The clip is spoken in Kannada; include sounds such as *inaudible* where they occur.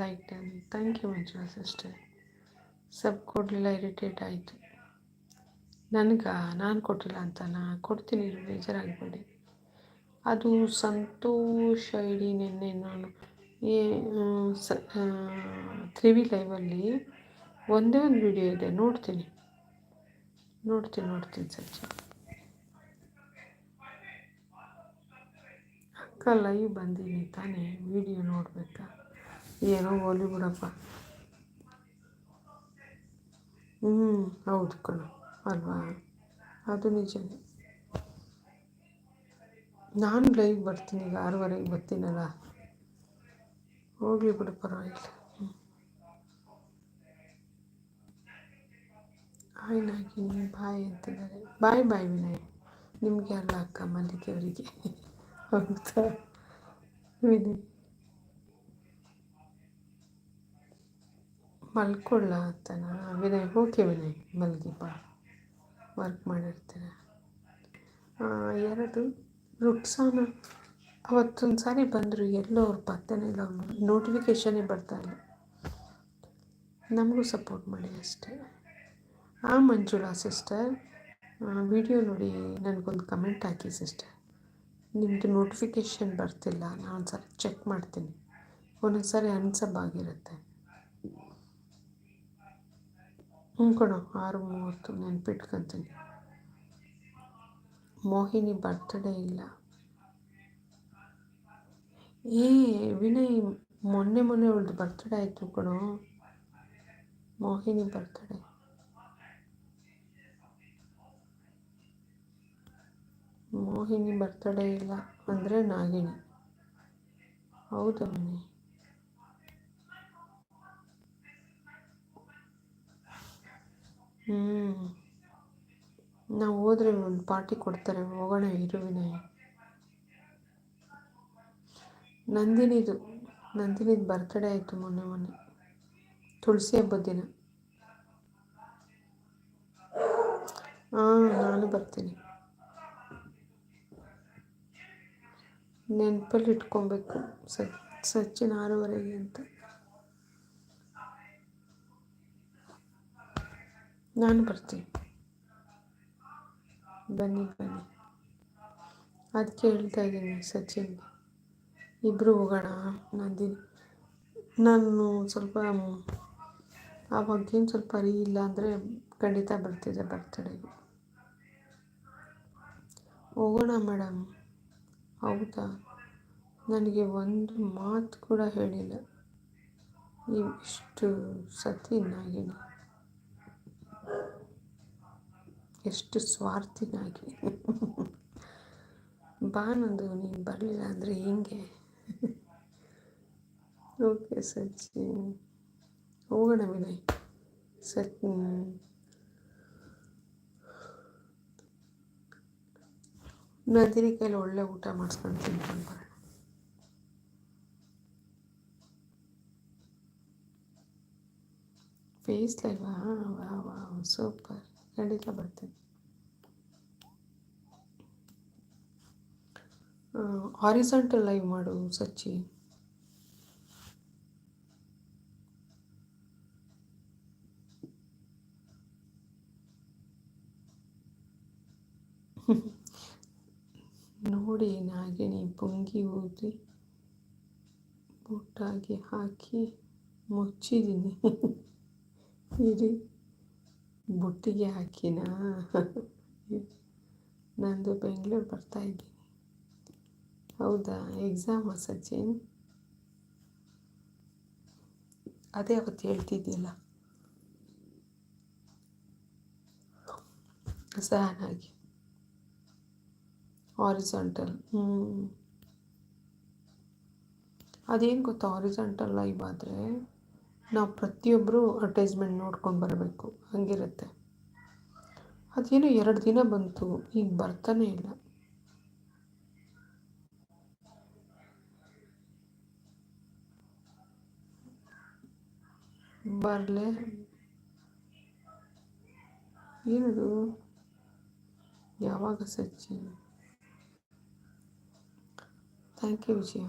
Like done thank you Manjula sister ಸಬ್ ಕೊಡಲಿಲ್ಲ ಇರಿಟೇಟ್ ಆಯಿತು. ನನಗೆ? ನಾನು ಕೊಟ್ಟಿಲ್ಲ ಅಂತನಾ ಕೊಡ್ತೀನಿ ಬೇಜಾರಾಗಬೇಡಿ. ಅದು ಸಂತೋಷ ಐಡಿ ನಿನ್ನೆ ನಾನು. ಏ ತ್ರಿವಿ ಲೈವಲ್ಲಿ ಒಂದೇ ಒಂದು ವಿಡಿಯೋ ಇದೆ, ನೋಡ್ತೀನಿ. ನೋಡ್ತೀನಿ ನೋಡ್ತೀನಿ ಸಚ್ಚಿ ಅಕ್ಕ ಲೈವ್ ಬಂದೀನಿ ತಾನೇ ವಿಡಿಯೋ ನೋಡಬೇಕಾ? ಏನೋ ಹೋಲಿ ಬಿಡಪ್ಪ. ಹ್ಞೂ ಹೌದು ಕಣ, ಅಲ್ವಾ? ಅದು ನಿಜನೇ. ನಾನು ಲೈವ್ ಬರ್ತೀನಿ ಈಗ, ಆರೂವರೆಗೆ ಬರ್ತೀನಲ್ಲ. ಹೋಗಲಿ ಬಿಡು, ಪರವಾಗಿಲ್ಲ. ಹಾಯ್ ನಾಗಿನಿ ಬಾಯ್ ಅಂತಿದ್ದಾರೆ. ಬಾಯ್ ಬಾಯ್ ವಿನಯ್. ನಿಮಗೆ ಅಲ್ಲ ಅಕ್ಕ, ಮಲ್ಲಿಗೆ ಅವರಿಗೆ. *laughs* ಹೌದಾ? ವಿನಯ್. ಮಲ್ಕೊಳ್ಳ ವಿನಯ್ ಓಕೆ ವಿನಯ್ ಮಲ್ಗಿಪ್ಪ ವರ್ಕ್ ಮಾಡಿರ್ತೀರ ಯಾರದು ರುಕ್ಸಾನ. ಅವತ್ತೊಂದು ಸಾರಿ ಬಂದರು ಎಲ್ಲೋ ಅವ್ರು ಪತ್ತೆನೇ ಇಲ್ಲ. ಬರ್ತಾ ಇಲ್ಲ. ನಮಗೂ ಸಪೋರ್ಟ್ ಮಾಡಿ ಅಷ್ಟೇ. ಆ, ಮಂಜುಳಾ ಸಿಸ್ಟರ್ ವಿಡಿಯೋ ನೋಡಿ ನನಗೊಂದು ಕಮೆಂಟ್ ಹಾಕಿ ಸಿಸ್ಟರ್ ನಿಮ್ಮದು ನೋಟಿಫಿಕೇಷನ್ ಬರ್ತಿಲ್ಲ. ನಾನು ಒಂದು ಸಾರಿ ಚೆಕ್ ಮಾಡ್ತೀನಿ. ಒಂದೊಂದು ಸಾರಿ ಅನ್ಸಬ್ ಹ್ಞೂ ಕಣೋ, ಆರು ಮೂವತ್ತು ನೆನ್ಪಿಟ್ಕೊತೀನಿ. ಮೋಹಿನಿ ಬರ್ತಡೇ ಇಲ್ಲ. ಏ, ವಿನಯ್, ಮೊನ್ನೆ ಮೊನ್ನೆ ಅವಳದು ಬರ್ತಡೇ ಆಯಿತು ಕಣೋ. ಮೋಹಿನಿ ಬರ್ತ್ಡೇ ಮೋಹಿನಿ ಬರ್ತಡೇ ಇಲ್ಲ ಅಂದರೆ ನಾಗಿಣಿ. ಹೌದಾ ವಿನಯ್? ಹ್ಞೂ ನಾವು ಹೋದ್ರೆ ಒಂದು ಪಾರ್ಟಿ ಕೊಡ್ತಾರೆ, ಹೋಗೋಣ ಇರು ವಿನಯ್. ನಂದಿನಿದು ನಂದಿನಿದು ಬರ್ತ್ಡೇ ಆಯಿತು ಮೊನ್ನೆ ಮೊನ್ನೆ. ತುಳಸಿ ಹಬ್ಬದ ದಿನ. ಹಾಂ, ನಾನು ಬರ್ತೀನಿ. ನೆನಪಲ್ಲಿ ಇಟ್ಕೊಬೇಕು ಸಚಿನ್ ಆರೂವರೆಗೆ ಅಂತ. ನಾನು ಬರ್ತೀನಿ. ಬನ್ನಿ ಬನ್ನಿ. ಅದಕ್ಕೆ ಹೇಳ್ತಾ ಇದ್ದೀನಿ ಸಚಿನ್ ಇಬ್ಬರು ಹೋಗೋಣ. ನಂದಿನಿ ನಾನು ಸ್ವಲ್ಪ ಆವಾಗೇನು ಸ್ವಲ್ಪ ಅರಿ ಇಲ್ಲ ಅಂದರೆ ಖಂಡಿತ ಬರ್ತಿದ್ದೆ ಬರ್ತಡೆಗೆ. ಹೋಗೋಣ ಮೇಡಮ್. ಹೌದಾ? ನನಗೆ ಒಂದು ಮಾತು ಕೂಡ ಹೇಳಿಲ್ಲ. ಇಷ್ಟು ಸತಿ ನಾಗಿನಿ ಎಷ್ಟು ಸ್ವಾರ್ಥಿನಾಗಿ ಬಾ ನಂದು, ನೀನು ಬರಲಿಲ್ಲ ಅಂದರೆ ಹಿಂಗೆ? ಓಕೆ ಸಚ್ಚಿ ಹೋಗೋಣ ವಿನಯ್. ಸಚ್ ನಂದಿನಿ ಕೈಲಿ ಒಳ್ಳೆ ಊಟ ಮಾಡಿಸ್ಕೊಂಡು ತಿನ್ಕೊಂಡು ಬರೋಣ. ಫೇಸ್ ಲೈವಾ ವಾ ವಾ, ಸೂಪರ್. ಖಂಡಿತ ಬರ್ತೀನಿ ಹಾರಿಸಂಟಲ್ ಲೈವ್ ಮಾಡು ಸಚ್ಚಿ. ನೋಡಿ ನಾಗಿಣಿ ಪೊಂಗಿ ಊದಿ ಬೂಟಾಗಿ ಹಾಕಿ ಮುಚ್ಚಿದ್ದೀನಿ. ಇರಿ. ಬುಟ್ಟಿಗೆ ಹಾಕಿನಾ? *laughs* ನಂದು ಬೆಂಗಳೂರು ಬರ್ತಾ ಇದ್ದೀನಿ. ಹೌದಾ? ಎಕ್ಸಾಮ ಸಚಿನ್? ಅದೇ ಅವತ್ತು ಹೇಳ್ತಿದ್ದೀಯಲ್ಲ ಸಹನಾಗಿ ಆರಿಜಾಂಟಲ್ ಹ್ಞೂ ಅದೇನು ಗೊತ್ತಾ? ಆರಿಜಾಂಟಲ್ ಲೈವ್ ಆದರೆ ನಾವು ಪ್ರತಿಯೊಬ್ಬರು ಅಡ್ವರ್ಟೈಸ್ಮೆಂಟ್ ನೋಡ್ಕೊಂಡು ಬರಬೇಕು. ಹಂಗಿರುತ್ತೆ. ಅದೇನೋ ಎರಡು ದಿನ ಬಂತು, ಈಗ ಬರ್ತಾನೇ ಇಲ್ಲ. ಬರಲೇ. ಏನದು? ಯಾವಾಗ ಸಚ್ಚಿ ಥ್ಯಾಂಕ್ ಯು ವಿಜಯ.